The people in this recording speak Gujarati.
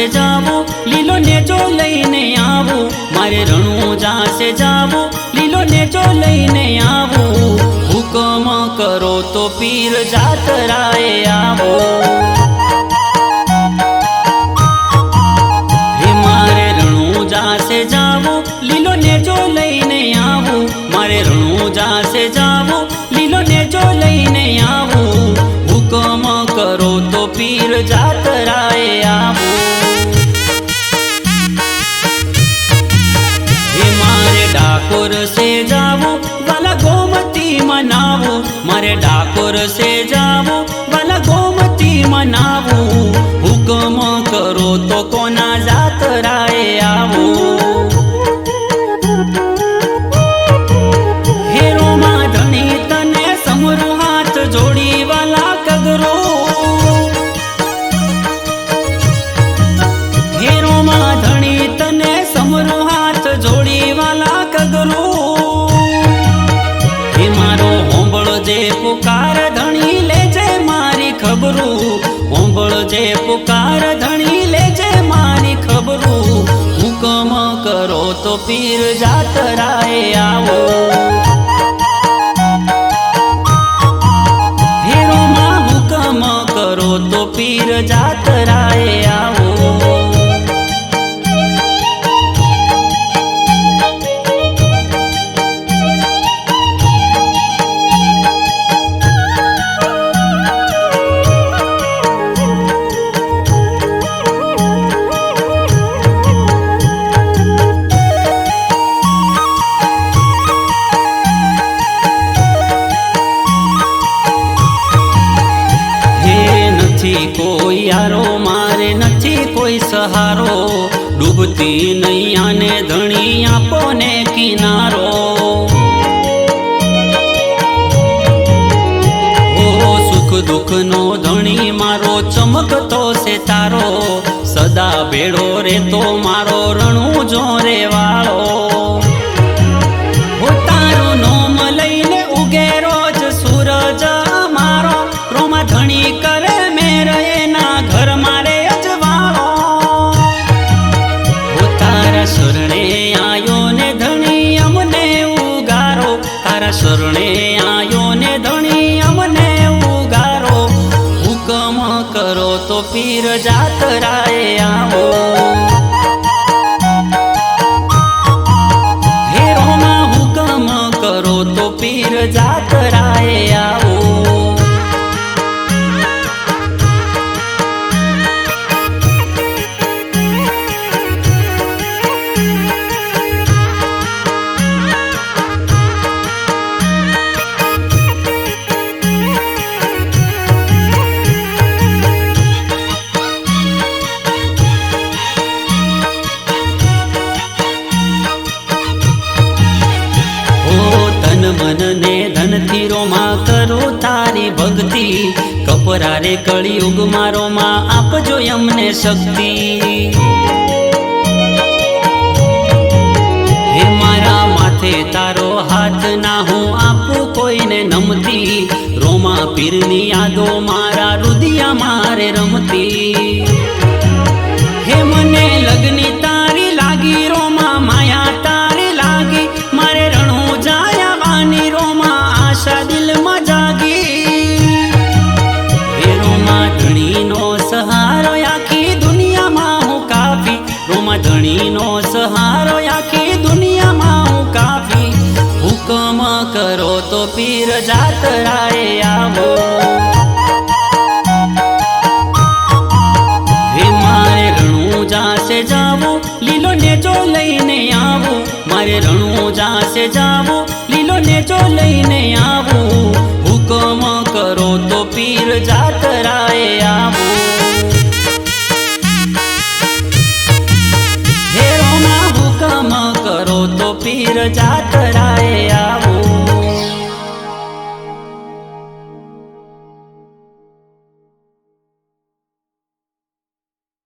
से जावो, लीलो ने जो लेने आवो। मारे रणु जहाँ लीलो ने जो लेने ने जो मारे रणु से जावो, लीलो ने जो लेने आवो। हुकम करो तो पीर जात राय आवो। ना હોંબળ જે પુકાર ધણી લેજે મારી ખબરું. હુકમ કરો તો પીર જાતરાએ આવો. ડૂબતી નૈયાને ધણી આપો ને કિનારો. ઓ સુખ દુઃખનો ધણી મારો ચમકતો છે તારો. સદા ભેળો રે તો મારો રણું જો રે વાળો શરણે આયો ને ધણી અમને ઉગારો. હુકમ કરો તો પીર જાતરાએ આવો. કરો તારી ભક્તિ? કપરારે કળિયુગ મારો માં આપજો અમને શક્તિ. હે મારા માથે તારો હાથ ના, હું આપું કોઈને નમતી. રોમા પીરની પીર જાતરાએ આવો. મારે રણું જાશે જાવું, લીલો નેજો લઈને આવું. મારે રણું જાશે જાવું, લીલો નેજો લઈને આવું. હુકમ કરો તો પીર જાતરાએ આવું. આવો પીર જાત